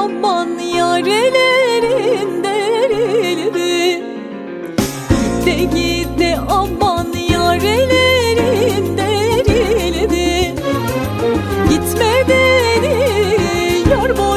aman yar ellerin derildi De gitti aman yar ellerin derildi Gitme dedi yar bu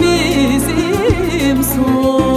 bizim son.